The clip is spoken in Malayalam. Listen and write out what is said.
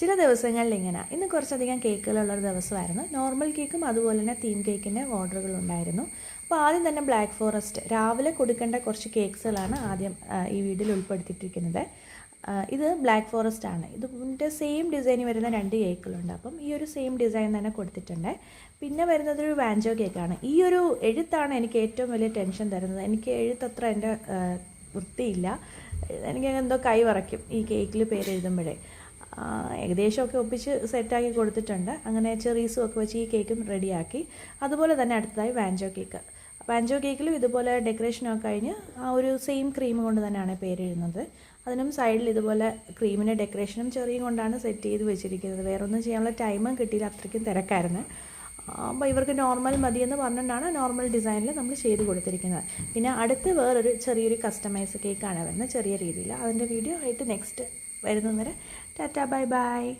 ചില ദിവസങ്ങളിൽ ഇങ്ങനെ. ഇന്ന് കുറച്ചധികം കേക്കുകളുള്ളൊരു ദിവസമായിരുന്നു. നോർമൽ കേക്കും അതുപോലെ തന്നെ തീം കേക്കിന്റെ ഓർഡറുകൾ ഉണ്ടായിരുന്നു. അപ്പോൾ ആദ്യം തന്നെ ബ്ലാക്ക് ഫോറസ്റ്റ് രാവിലെ കൊടുക്കേണ്ട കുറച്ച് കേക്ക്സുകളാണ് ആദ്യം ഈ വീഡിയോയിൽ ഉൾപ്പെടുത്തിയിട്ടിരിക്കുന്നത്. ഇത് ബ്ലാക്ക് ഫോറസ്റ്റ് ആണ്. ഇതിന്റെ സെയിം ഡിസൈനിൽ വരുന്ന രണ്ട് കേക്കുകളുണ്ട് അപ്പം ഈ ഒരു സെയിം ഡിസൈൻ തന്നെ കൊടുത്തിട്ടുണ്ട്. പിന്നെ വരുന്നത് ഒരു വാഞ്ചോ കേക്കാണ് ഈ ഒരു എഴുത്താണ് എനിക്ക് ഏറ്റവും വലിയ ടെൻഷൻ തരുന്നത്. എനിക്ക് എഴുത്തത്ര എന്റെ വൃത്തിയില്ല. എനിക്ക് എന്തോ കൈ വറയ്ക്കും ഈ കേക്കിൽ പേര് എഴുതുമ്പോഴേ ആ, ഏകദേശമൊക്കെ ഒപ്പിച്ച് സെറ്റാക്കി കൊടുത്തിട്ടുണ്ട്. അങ്ങനെ ചെറീസും ഒക്കെ വെച്ച് ഈ കേക്കും റെഡിയാക്കി. അതുപോലെ തന്നെ അടുത്തതായി വാഞ്ചോ കേക്ക്. വാഞ്ചോ കേക്കിലും ഇതുപോലെ ഡെക്കറേഷനൊക്കെ കഴിഞ്ഞ് ആ ഒരു സെയിം ക്രീം കൊണ്ട് തന്നെയാണ് പേര് എഴുതുന്നത് അതിനും സൈഡിൽ ഇതുപോലെ ക്രീമിന്റെ ഡെക്കറേഷനും ചെറിയും കൊണ്ടാണ് സെറ്റ് ചെയ്ത് വെച്ചിരിക്കുന്നത്. വേറൊന്നും ചെയ്യാനുള്ള ടൈമും കിട്ടിയില്ല അത്രയ്ക്കും തിരക്കായിരുന്നു. അപ്പോൾ ഇവർക്ക് നോർമൽ മതിയെന്ന് പറഞ്ഞുകൊണ്ടാണ് നോർമൽ ഡിസൈനിൽ നമ്മൾ ചെയ്ത് കൊടുത്തിരിക്കുന്നത്. പിന്നെ അടുത്ത് വേറൊരു ചെറിയൊരു കസ്റ്റമൈസ് കേക്കാണ് വരുന്നത് ചെറിയ രീതിയിൽ അതിന്റെ വീഡിയോ ആയിട്ട് നെക്സ്റ്റ് വരുന്നവരെ. Tata bye bye.